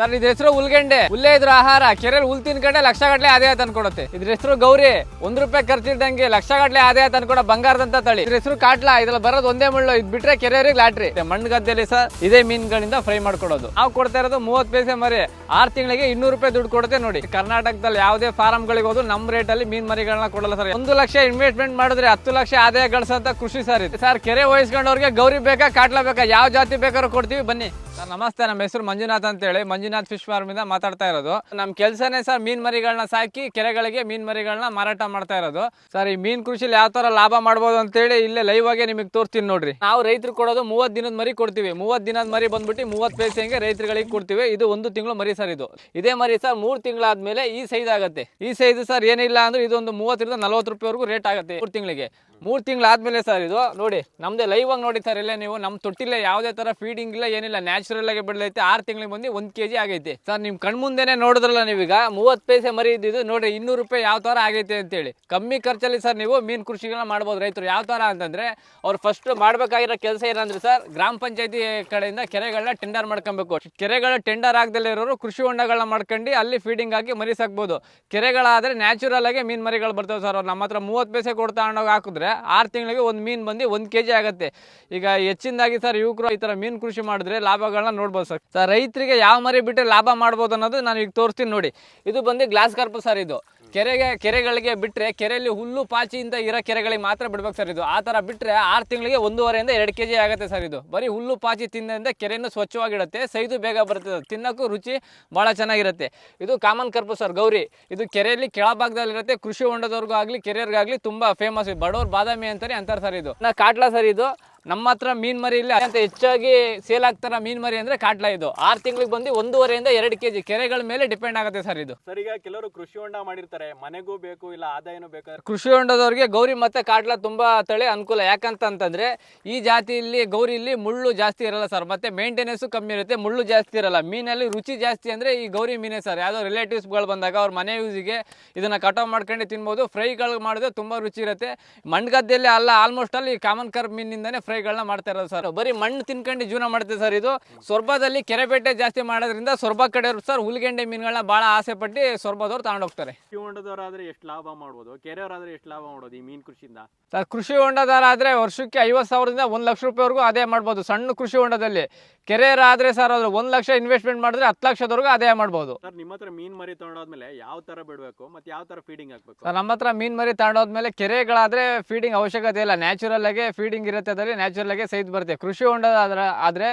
Sir, ಇದ್ರ ಹೆಸರು ಹುಲ್ಗೆಂಡೆ. ಹುಲ್ಲೇ ಇದ್ರ ಆಹಾರ. ಕೆರೆಯಲ್ಲಿ ಹುಲ್ ತಿನ್ಕಂಡೆ ಲಕ್ಷ ಗಟ್ಲೆ ಆದಾಯ ತಂದ್ಕೊಡುತ್ತೆ. ಇದ್ರ ಹೆಸರು ಗೌರಿ. ಒಂದ್ ರೂಪಾಯಿ ಖರ್ಚಿದಂಗೆ ಲಕ್ಷ ಗಟ್ಲೆ ಆದಾಯ ತಂದ್ಕೊಡ ಬಂಗಾರದಂತ ತಳಿ. ಇದ್ರ ಹೆಸರು ಕಾಟ್ಲಾ. ಇದ್ರಲ್ಲಿ ಬರೋದು ಒಂದೇ ಮುಳ್ಳು. ಇದ್ ಬಿಟ್ರೆ ಕೆರೆಯವ್ರಿಗೆ ಲಾಟ್ರಿ. ಮಣ್ಣು ಗದ್ದೆಲಿ ಸರ್ ಇದೇ ಮೀನುಗಳಿಂದ ಫ್ರೈ ಮಾಡ್ಕೊಡೋದು. ನಾವು ಕೊಡ್ತಾ ಇರೋದು ಮೂವತ್ ಪೈಸೆ ಮರಿ. ಆರ್ ತಿಂಗಳಿಗೆ ಇನ್ನೂರು ರೂಪಾಯಿ ದುಡ್ಡು ಕೊಡುತ್ತೆ ನೋಡಿ. ಕರ್ನಾಟಕದಲ್ಲಿ ಯಾವುದೇ ಫಾರ್ಮ್ ಗಳಿಗೆ ಹೋದ್ರು ನಮ್ ರೇಟ್ ಅಲ್ಲಿ ಮೀನ್ ಮರಿಗಳನ್ನ ಕೊಡಲ್ಲ ಸರ್. ಒಂದು ಲಕ್ಷ ಇನ್ವೆಸ್ಟ್ಮೆಂಟ್ ಮಾಡಿದ್ರೆ ಹತ್ತು ಲಕ್ಷ ಆದಾಯ ಗಳಿಸಂತ ಕೃಷಿ ಸರ್ ಸರ್, ಕೆರೆ ವಹಿಸ್ಕೊಂಡವ್ರಿಗೆ ಗೌರಿ ಬೇಕಾ, ಕಾಟ್ಲಾ ಬೇಕಾ? ಯಾವ ಜಾತಿ ಬೇಕಾದ್ರೂ ಕೊಡ್ತೀವಿ. ಬನ್ನಿ. ಸರ್, ನಮಸ್ತೆ, ನಮ್ಮ ಹೆಸರು ಮಂಜುನಾಥ್ ಅಂತ ಹೇಳಿ ಮಂಜುನಾಥ್ ಫಿಶ್ ಫಾರ್ಮ್ ಇಂದ ಮಾತಾಡ್ತಾ ಇರೋದು. ನಮ್ಮ ಕೆಲಸನೇ ಸರ್ ಮೀನ್ ಮರಿಗಳನ್ನ ಸಾಕಿ ಕೆರೆಗಳಿಗೆ ಮೀನ್ ಮರಿಗಳನ್ನ ಮಾರಾಟ ಮಾಡ್ತಾ ಇರೋದು. ಸರ್, ಈ ಮೀನ್ ಕೃಷಿಲಿ ಯಾವ ತರ ಲಾಭ ಮಾಡ್ಬೋದು ಅಂತೇಳಿ ಇಲ್ಲೇ ಲೈವ್ ಆಗಿ ನಿಮಗೆ ತೋರಿಸ್ತೀನಿ ನೋಡ್ರಿ. ನಾವು ರೈತರು ಕೊಡೋದು ಮೂವತ್ತು ದಿನದ ಮರಿ ಕೊಡ್ತೀವಿ. ಮೂವತ್ತು ದಿನದ ಮರಿ ಬಂದ್ಬಿಟ್ಟು ಮೂವತ್ತು ಪೈಸೆಗೆ ರೈತರುಗಳಿಗೆ ಕೊಡ್ತೀವಿ. ಇದು ಒಂದು ತಿಂಗಳು ಮರಿ ಸರ್ ಇದು. ಇದೇ ಮರಿ ಸರ್ ಮೂರು ತಿಂಗಳಾದ್ಮೇಲೆ ಈ ಸೈಜ್ ಆಗುತ್ತೆ. ಈ ಸೈಜ್ ಸರ್ ಏನಿಲ್ಲ ಅಂದ್ರೆ ಇದೊಂದು ಮೂವತ್ತರಿಂದ ನಲವತ್ತು ರೂಪಾಯಿವರೆಗೂ ರೇಟ್ ಆಗುತ್ತೆ ಮೂರು ತಿಂಗಳಿಗೆ. ಮೂರು ತಿಂಗಳಾದ್ಮೇಲೆ ಸರ್ ಇದು. ನೋಡಿ, ನಮ್ದೇ ಲೈವ್ ಆಗಿ ನೋಡಿ ಸರ್ ಇಲ್ಲೇ ನೀವು ನಮ್ಮ ತೊಟ್ಟಿಲ್ಲ ಯಾವುದೇ ತರ ಫೀಡಿಂಗ್ ಇಲ್ಲ, ಏನಿಲ್ಲ ನ್ಯಾಚುರಲ್ ಆಗಿ ಬೆಳೆದೈತೆ, ಆರು ತಿಂಗಳಿಗೆ ಬಂದು ಒಂದು ಕೆಜಿ ಆಗೈತೆ. ಸರ್ ನಿಮ್ ಕಣ್ಮುಂದೆನೆ ನೋಡಿದ್ರಲ್ಲ ನೀವೀಗ, ಮೂವತ್ತು ಪೈಸೆ ಮರಿ ಇದ್ದಿದ್ದು ನೋಡಿ ಇನ್ನೂರು ರೂಪಾಯಿ ಯಾವ ತರ ಆಗೈತೆ ಅಂತೇಳಿ. ಕಮ್ಮಿ ಖರ್ಚಲ್ಲಿ ಸರ್ ನೀವು ಮೀನು ಕೃಷಿಗಳನ್ನ ಮಾಡ್ಬೋದು ರೈತರು. ಯಾವ ತರ ಅಂತಂದ್ರೆ, ಅವ್ರು ಫಸ್ಟ್ ಮಾಡ್ಬೇಕಾಗಿರೋ ಕೆಲಸ ಏನಂದ್ರೆ ಸರ್ ಗ್ರಾಮ ಪಂಚಾಯತಿ ಕಡೆಯಿಂದ ಕೆರೆಗಳನ್ನ ಟೆಂಡರ್ ಮಾಡ್ಕೊಬೇಕು. ಕೆರೆಗಳ ಟೆಂಡರ್ ಆಗದಲ್ಲೇ ಇರೋರು ಕೃಷಿ ಹೊಂಡಗಳನ್ನ ಮಾಡ್ಕೊಂಡು ಅಲ್ಲಿ ಫೀಡಿಂಗ್ ಆಗಿ ಮರಿ ಸಾಕ್ಬೋದು. ಕೆರೆಗಳಾದ್ರೆ ನ್ಯಾಚುರಲ್ ಆಗಿ ಮೀನ್ ಮರಿಗಳು ಬರ್ತವೆ ಸರ್ ಅವ್ರು ನಮ್ಮ ಹತ್ರ ಮೂವತ್ತು ಪೈಸೆ ಕೊಡ್ತಾ ತಗೊಂಡೋಗಿ ಹಾಕಿದ್ರೆ ಆರು ತಿಂಗಳಿಗೆ ಒಂದು ಮೀನು ಬಂದು ಒಂದು ಕೆ ಜಿ ಆಗುತ್ತೆ. ಈಗ ಹೆಚ್ಚಿನದಾಗಿ ಸರ್ ಯುವಕರು ಈ ಥರ ಮೀನು ಕೃಷಿ ಮಾಡಿದ್ರೆ ಲಾಭಗಳನ್ನ ನೋಡ್ಬೋದು ಸರ್. ಸರ್, ರೈತರಿಗೆ ಯಾವ ಮರಿ ಬಿಟ್ಟರೆ ಲಾಭ ಮಾಡ್ಬೋದು ಅನ್ನೋದು ನಾನು ಈಗ ತೋರಿಸ್ತೀನಿ ನೋಡಿ. ಇದು ಬಂದು ಗ್ಲಾಸ್ ಕಾರ್ಪ್ ಸರ್ ಇದು. ಕೆರೆಗೆ, ಕೆರೆಗಳಿಗೆ ಬಿಟ್ಟರೆ ಕೆರೆಯಲ್ಲಿ ಹುಲ್ಲು ಪಾಚಿಯಿಂದ ಇರೋ ಕೆರೆಗಳಿಗೆ ಮಾತ್ರ ಬಿಡ್ಬೇಕು ಸರ್ ಇದು. ಆ ಥರ ಬಿಟ್ಟರೆ ಆರು ತಿಂಗಳಿಗೆ ಒಂದೂವರೆಯಿಂದ ಎರಡು ಕೆ ಜಿ ಆಗುತ್ತೆ ಸರ್ ಇದು. ಬರೀ ಹುಲ್ಲು ಪಾಚಿ ತಿನ್ನೋದ್ರಿಂದ ಕೆರೆಯನ್ನು ಸ್ವಚ್ಛವಾಗಿಡುತ್ತೆ ಸೈದು ಬೇಗ ಬರುತ್ತೆ. ತಿನ್ನೋಕ್ಕೂ ರುಚಿ ಭಾಳ ಚೆನ್ನಾಗಿರುತ್ತೆ. ಇದು ಕಾಮನ್ ಕರ್ಪು ಸರ್, ಗೌರಿ. ಇದು ಕೆರೆಯಲ್ಲಿ ಕೆಳಭಾಗದಲ್ಲಿರುತ್ತೆ, ಕೃಷಿ ಹೊಂಡದವ್ರಿಗೂ ಆಗಲಿ ಕೆರೆಯವ್ರಿಗಾಗಲಿ ತುಂಬ ಫೇಮಸ್ ಬಡವ್ರ ಬಾದಾಮಿ ಅಂತಾರೆ ಅಂತಾರೆ ಸರ್ ಇದು. ನಾ ಕಾಟ್ಲಾ ಸರ್ ಇದು. ನಮ್ಮ ಹತ್ರ ಮೀನ್ ಮರಿ ಇಲ್ಲ. ಅಂತ ಹೆಚ್ಚಾಗಿ ಸೇಲ್ ಆಗ್ತಾರ ಮೀನ್ ಮರಿ ಅಂದ್ರೆ ಕಾಟ್ಲಾ ಇದು. ಆರ್ ತಿಂಗಳಿಗೆ ಬಂದು ಒಂದೂವರೆಯಿಂದ ಎರಡು ಕೆ ಜಿ ಕೆರೆಗಳ ಮೇಲೆ ಡಿಪೆಂಡ್ ಆಗುತ್ತೆ ಸರ್ ಇದು. ಸರ್ ಈಗ ಕೆಲವರು ಕೃಷಿ ಹೊಂಡ ಮಾಡಿರ್ತಾರೆ. ಮನೆಗೂ ಬೇಕು ಇಲ್ಲ ಆದಾಯನೂ ಬೇಕಾದ್ರೆ? ಕೃಷಿ ಹೊಂಡದವ್ರಿಗೆ ಗೌರಿ ಮತ್ತೆ ಕಾಟ್ಲಾ ತುಂಬಾ ತಳಿ ಅನುಕೂಲ. ಯಾಕಂತ ಅಂತಂದ್ರೆ ಈ ಜಾತಿಯಲ್ಲಿ ಗೌರಿಲಿ ಮುಳ್ಳು ಜಾಸ್ತಿ ಇರಲ್ಲ ಸರ್. ಮತ್ತೆ ಮೇಂಟೆನೆನ್ಸ್ ಕಮ್ಮಿ ಇರುತ್ತೆ ಮುಳ್ಳು ಜಾಸ್ತಿ ಇರಲ್ಲ. ಮೀನಲ್ಲಿ ರುಚಿ ಜಾಸ್ತಿ ಅಂದ್ರೆ ಈ ಗೌರಿ ಮೀನೇ ಸರ್. ಯಾವ್ದೋ ರಿಲೇಟಿವ್ಸ್ಗಳು ಬಂದಾಗ ಅವ್ರ ಮನೆ ಯೂಸಿಗೆ ಇದನ್ನ ಕಟಾವ್ ಮಾಡ್ಕೊಂಡು ತಿನ್ಬೋದು. ಫ್ರೈಗಳು ಮಾಡಿದ್ರೆ ತುಂಬಾ ರುಚಿ ಇರುತ್ತೆ. ಮಣ್ಗದ್ದೆಯಲ್ಲಿ ಅಲ್ಲ ಆಲ್ಮೋಸ್ಟ್ ಅಲ್ಲಿ ಕಾಮನ್ ಕರ್ ಮೀನಿಂದಾನೆ ಫ್ರೈಗಳನ್ನ ಮಾಡ್ತಾ ಇರೋದು ಸರ್. ಬರೀ ಮಣ್ಣು ತಿನ್ಕೊಂಡು ಜೀವನ ಮಾಡ್ತೀವಿ ಸರ್ ಇದು. ಸೊರ್ಬದಲ್ಲಿ ಕೆರೆಪೇಟೆ ಜಾಸ್ತಿ ಮಾಡೋದ್ರಿಂದ ಸೊರ್ಬ ಕಡೆಯವರು ಸರ್ ಹುಲ್ಗೆಂಡೆ ಮೀನುಗಳನ್ನ ಬಹಳ ಆಸೆ ಪಟ್ಟು ಸೊರ್ಬದವ್ರು ತಗೊಂಡೋಗ್ತಾರೆ ಕೃಷಿ ಹೊಂಡದವರಾದ್ರೆ ಎಷ್ಟು ಲಾಭ ಮಾಡ್ಬೋದು? ಕೆರೆಯವರಾದ್ರೆ ಎಷ್ಟು ಲಾಭ ಮಾಡೋದು ಈ ಮೀನ್ ಕೃಷಿಯಿಂದ? ಸರ್ ಕೃಷಿ ಹೊಂಡದಾರ ಆದರೆ ವರ್ಷಕ್ಕೆ ಐವತ್ತು ಸಾವಿರದಿಂದ ಒಂದು ಲಕ್ಷ ರೂಪಾಯಿವರೆಗೂ ಅದೇ ಮಾಡ್ಬೋದು. ಸಣ್ಣ ಕೃಷಿ ಹೊಂಡದಲ್ಲಿ. ಕೆರೆಯರಾದ್ರೆ ಸರ್ ಅದ್ರ ಒಂದು ಲಕ್ಷ ಇನ್ವೆಸ್ಟ್ಮೆಂಟ್ ಮಾಡಿದ್ರೆ ಹತ್ತು ಲಕ್ಷದವರೆಗೂ ಅದೇ ಮಾಡ್ಬೋದು. ಸರ್ ನಿಮ್ಮ ಹತ್ರ ಮೀನ್ ಮರಿ ತಗೊಂಡಾದ್ಮೇಲೆ ಯಾವ ತರ ಬಿಡಬೇಕು ಮತ್ತೆ ಯಾವ ತರ ಫೀಡಿಂಗ್ ಹಾಕ್ಬೇಕು? ಸರ್ ನಮ್ಮ ಹತ್ರ ಮೀನು ಮರಿ ತಗೊಂಡೋದ್ಮೇಲೆ ಕೆರೆಗಳಾದ್ರೆ ಫೀಡಿಂಗ್ ಅವಶ್ಯಕತೆ ಇಲ್ಲ. ನ್ಯಾಚುರಲ್ ಆಗಿ ಫೀಡಿಂಗ್ ಇರುತ್ತೆ ಅದರಲ್ಲಿ. ನ್ಯಾಚುರಲ್ ಆಗಿ ಸೈಜ್ ಬರುತ್ತೆ. ಕೃಷಿ ಹೊಂಡದ ಆದ್ರೆ, ಆದರೆ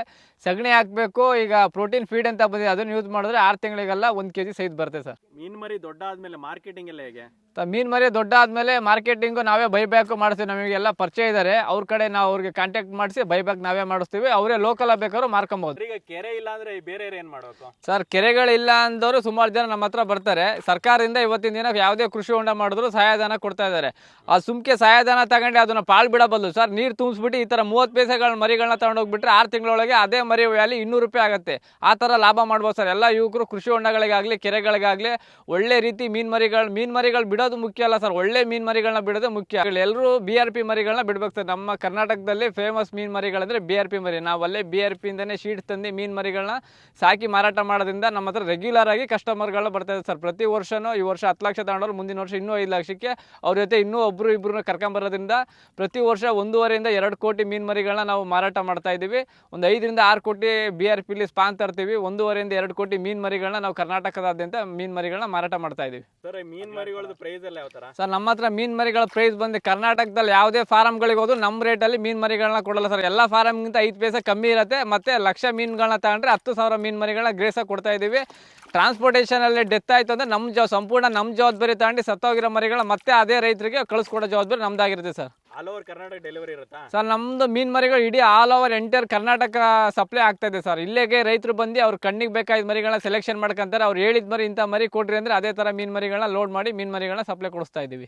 ಸಗಣಿ ಹಾಕಬೇಕು, ಈಗ ಪ್ರೋಟೀನ್ ಫೀಡ್ ಅಂತ ಬಂದಿದೆ, ಅದನ್ನು ಯೂಸ್ ಮಾಡಿದ್ರೆ ಆರು ತಿಂಗಳಿಗೆಲ್ಲ ಒಂದು ಕೆ ಜಿ ಸೈಜ್ ಬರುತ್ತೆ ಸರ್. ಮೀನು ಮರಿ ದೊಡ್ಡ ಆದಮೇಲೆ ಮಾರ್ಕೆಟಿಂಗ್ ಎಲ್ಲ ಹೇಗೆ? ಮೀನು ಮರಿ ದೊಡ್ಡ ಆದಮೇಲೆ ಮಾರ್ಕೆಟಿಂಗು ನಾವೇ ಬೈಬ್ಯಾಕು ಮಾಡಿಸ್ತೀವಿ ನಮಗೆಲ್ಲ ಪರಿಚಯ ಇದ್ದಾರೆ ಅವ್ರ ಕಡೆ ನಾವು ಅವ್ರಿಗೆ ಕಾಂಟ್ಯಾಕ್ಟ್ ಮಾಡಿಸಿ ಬೈಬ್ಯಾಕ್ ನಾವೇ ಮಾಡಿಸ್ತೀವಿ. ಅವರೇ ಲೋಕಲ್ ಬೇಕಾದ್ರೂ ಮಾರ್ಕೊಬೋದು. ಈಗ ಕೆರೆ ಇಲ್ಲ ಅಂದ್ರೆ ಬೇರೆ ಏನ್ ಮಾಡೋದು? ಸರ್ ಕೆರೆಗಳಿಲ್ಲ ಅಂದವರು ಸುಮಾರು ಜನ ನಮ್ಮ ಹತ್ರ ಬರ್ತಾರೆ. ಸರ್ಕಾರದಿಂದ ಇವತ್ತಿನ ದಿನ ಯಾವುದೇ ಕೃಷಿ ಹೊಂಡ ಮಾಡಿದ್ರು ಸಹಾಯಧನ ಕೊಡ್ತಾ ಇದ್ದಾರೆ ಆ ಸುಮ್ಕೆ ಸಹಾಯಧನ ತಗೊಂಡು ಅದನ್ನ ಪಾಳ್ ಬಿಡೋ ಬದಲು ಸರ್ ನೀರು ತುಂಬಿಸ್ಬಿಟ್ಟು ಈ ತರ ಮೂವತ್ತು ಪೈಸೆಗಳ ಮರಿಗಳನ್ನ ತಗೊಂಡೋಗ್ಬಿಟ್ರೆ ಆರು ತಿಂಗಳೊಳಗೆ ಅದೇ ಮರಿ ವ್ಯಾಲಿ ಇನ್ನೂರು ರೂಪಾಯಿ ಆಗುತ್ತೆ. ಆ ಥರ ಲಾಭ ಮಾಡ್ಬೋದು ಸರ್. ಎಲ್ಲ ಯುವಕರು ಕೃಷಿ ಹೊಂಡಗಳಿಗಾಗಲಿ ಕೆರೆಗಳಿಗಾಗಲಿ ಒಳ್ಳೆ ರೀತಿ ಮೀನ್ ಮರಿಗಳು ಮೀನ್ ಮರಿಗಳು ಬಿಡೋದು ಮುಖ್ಯ ಅಲ್ಲ ಸರ್. ಒಳ್ಳೆ ಮೀನ್ ಮರಿಗಳನ್ನ ಬಿಡೋದು ಮುಖ್ಯ. ಎಲ್ಲರೂ ಬಿ ಆರ್ ಪಿ ಮರಿಗಳನ್ನ ಬಿಡ್ಬೇಕು ಸರ್. ನಮ್ಮ ಕರ್ನಾಟಕದಲ್ಲಿ ಫೇಮಸ್ ಮೀನ್ ಮರಿಗಳಂದ್ರೆ ಬಿ ಆರ್ ಪಿ ಮರಿ. ನಾವು ಅಲ್ಲೇ ಬಿ ಆರ್ ಪಿ ಇಂದನೇ ಶೀಟ್ ತಂದು ಮೀನ್ ಮರಿಗಳನ್ನ ಸಾಕಿ ಮಾರಾಟ ಮಾಡೋದ್ರಿಂದ ನಮ್ಮ ಹತ್ರ ರೆಗ್ಯುಲರ್ ಆಗಿ ಕಸ್ಟಮರ್ಗಳು ಬರ್ತಾ ಸರ್. ಪ್ರತಿ ವರ್ಷನೂ ಈ ವರ್ಷ ಹತ್ತು ಲಕ್ಷ ತಗೊಂಡವ್ರು, ಮುಂದಿನ ವರ್ಷ ಇನ್ನೂ ಐದು ಲಕ್ಷಕ್ಕೆ ಅವ್ರ ಜೊತೆ ಇನ್ನೂ ಒಬ್ರು ಇಬ್ಬರನ್ನ ಕರ್ಕೊಂಬರೋದ್ರಿಂದ ಪ್ರತಿ ವರ್ಷ ಒಂದೂವರೆಯಿಂದ ಎರಡು ಕೋಟಿ ಮೀನ್ ಮರಿಗಳನ್ನ ನಾವು ಮಾರಾಟ ಮಾಡ್ತಾ ಇದ್ದೀವಿ. ಒಂದು ಐದರಿಂದ ಆರು ಕೋಟಿ ಬಿ ಆರ್ ಪಿಲಿ ಸ್ಪಾನ್ ತರ್ತೀವಿ ಒಂದೂವರೆಯಿಂದ ಎರಡು ಕೋಟಿ ಮೀನ್ ಮರಿಗಳನ್ನ ನಾವು ಕರ್ನಾಟಕದಾದ್ಯಂತ ಮೀನ್ ಮರಿಗಳನ್ನ ಮಾರಾಟ ಮಾಡ್ತಾ ಇದ್ದೀವಿ. ಪ್ರೈಸ್ ಎಲ್ಲ ಯಾವ ತರ ಸರ್, ನಮ್ಮ ಹತ್ರ ಮೀನ್ ಮರಿಗಳ ಪ್ರೈಸ್ ಬಂದು ಕರ್ನಾಟಕದಲ್ಲಿ ಯಾವುದೇ ಫಾರಮ್ಗಳಿಗೆ ಹೋದ್ರು ನಮ್ಮ ರೇಟಲ್ಲಿ ಮೀನ್ ಮರಿಗಳನ್ನ ಕೊಡಲ್ಲ ಸರ್. ಎಲ್ಲ ಫಾರಮ್ಗಿಂತ ಐದು ಪೈಸೆ ಕಮ್ಮಿ ಇರುತ್ತೆ. ಮತ್ತೆ ಲಕ್ಷ ಮೀನುಗಳನ್ನ ತಗೊಂಡ್ರೆ ಹತ್ತು ಸಾವಿರ ಮೀನ್ ಮರಿಗಳನ್ನ ಗ್ರೇಸ ಕೊಡ್ತಾ ಇದ್ದೀವಿ. ಟ್ರಾನ್ಸ್ಪೋರ್ಟೇಷನಲ್ಲಿ ಡೆತ್ ಆಯಿತು ಅಂದರೆ ನಮ್ಮ ಜವ ಸಂಪೂರ್ಣ ನಮ್ಮ ಜವಾಬ್ದಾರಿ ತಗೊಂಡು ಸತ್ತೋಗಿರೋ ಮರಿಗಳ ಮತ್ತೆ ಅದೇ ರೈತರಿಗೆ ಕಳಿಸ್ಕೊಡೋ ಜವಾಬ್ದಾರಿ ನಮ್ದಾಗಿರುತ್ತೆ ಸರ್. ಸರ್ ನಮ್ದು ಮೀನ್ ಮರಿಗಳು ಇಡೀ all over entire Karnataka supply ಆಗ್ತಾ ಇದೆ ಸರ್ ಇಲ್ಲೇಗೆ ರೈತರು ಬಂದು ಅವ್ರ ಕಣ್ಣಿಗೆ ಬೇಕಾದ ಮರಿಗಳನ್ನ ಸೆಲೆಕ್ಷನ್ ಮಾಡ್ಕೊಂತಾರೆ. ಅವ್ರು ಹೇಳಿದ ಮರಿ ಇಂಥ ಮರಿ ಕೊಡ್ರಿ ಅಂದ್ರೆ ಅದೇ ತರ ಮೀನ್ ಮರಿಗಳನ್ನ ಲೋಡ್ ಮಾಡಿ ಮೀನ್ ಮರಿಗಳನ್ನ ಸಪ್ಲೈ ಕೊಡಿಸ್ತಾ ಇದ್ದೀವಿ